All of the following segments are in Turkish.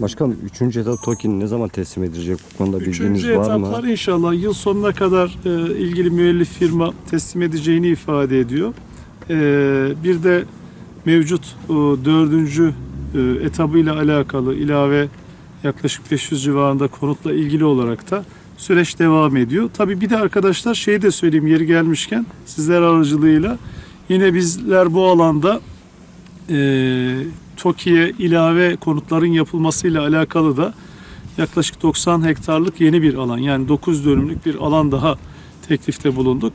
Başkanım 3. etap TOKİ ne zaman teslim edilecek bu konuda bilginiz Üçüncü var mı? etaplar inşallah yıl sonuna kadar e, ilgili müellif firma teslim edeceğini ifade ediyor. E, bir de mevcut e, dördüncü e, etabıyla alakalı ilave yaklaşık 500 civarında konutla ilgili olarak da süreç devam ediyor. Tabii bir de arkadaşlar şey de söyleyeyim yeri gelmişken sizler aracılığıyla yine bizler bu alanda e, TOKİ'ye ilave konutların yapılmasıyla alakalı da yaklaşık 90 hektarlık yeni bir alan yani 9 dönümlük bir alan daha teklifte bulunduk.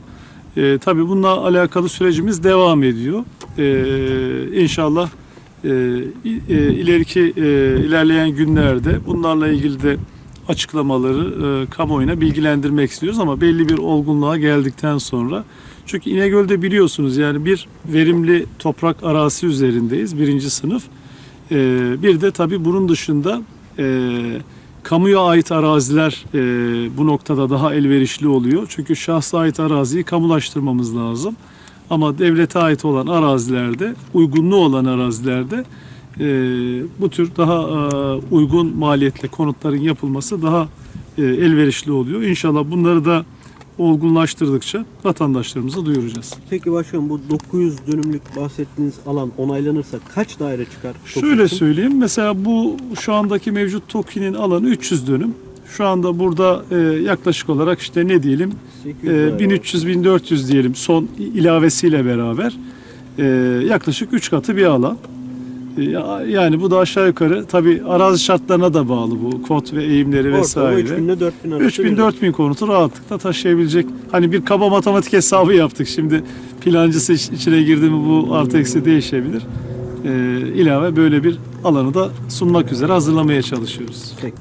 E, tabii bununla alakalı sürecimiz devam ediyor. E, inşallah e, i- e, ileriki e, ilerleyen günlerde bunlarla ilgili de açıklamaları e, kamuoyuna bilgilendirmek istiyoruz ama belli bir olgunluğa geldikten sonra çünkü İnegöl'de biliyorsunuz yani bir verimli toprak arazisi üzerindeyiz birinci sınıf. E, bir de tabii bunun dışında e, kamuya ait araziler e, bu noktada daha elverişli oluyor. Çünkü şahsa ait araziyi kamulaştırmamız lazım. Ama devlete ait olan arazilerde, uygunluğu olan arazilerde e, bu tür daha e, uygun maliyetle konutların yapılması daha e, elverişli oluyor. İnşallah bunları da olgunlaştırdıkça vatandaşlarımıza duyuracağız. Peki başkanım bu 900 dönümlük bahsettiğiniz alan onaylanırsa kaç daire çıkar? Şöyle Toplam? söyleyeyim. Mesela bu şu andaki mevcut TOKİ'nin alanı 300 dönüm. Şu anda burada e, yaklaşık olarak işte ne diyelim 800 e, daire. 1300-1400 diyelim son ilavesiyle beraber e, yaklaşık 3 katı bir alan. Ya- Yani bu da aşağı yukarı tabi arazi şartlarına da bağlı bu kod ve eğimleri Ortalama vesaire. 3000 ile 4000 arası. 3000-4000 konutu rahatlıkla taşıyabilecek. Hani bir kaba matematik hesabı yaptık. Şimdi plancısı iç- içine girdi mi bu artı eksi değişebilir. Ee, ilave böyle bir alanı da sunmak üzere hazırlamaya çalışıyoruz. Peki.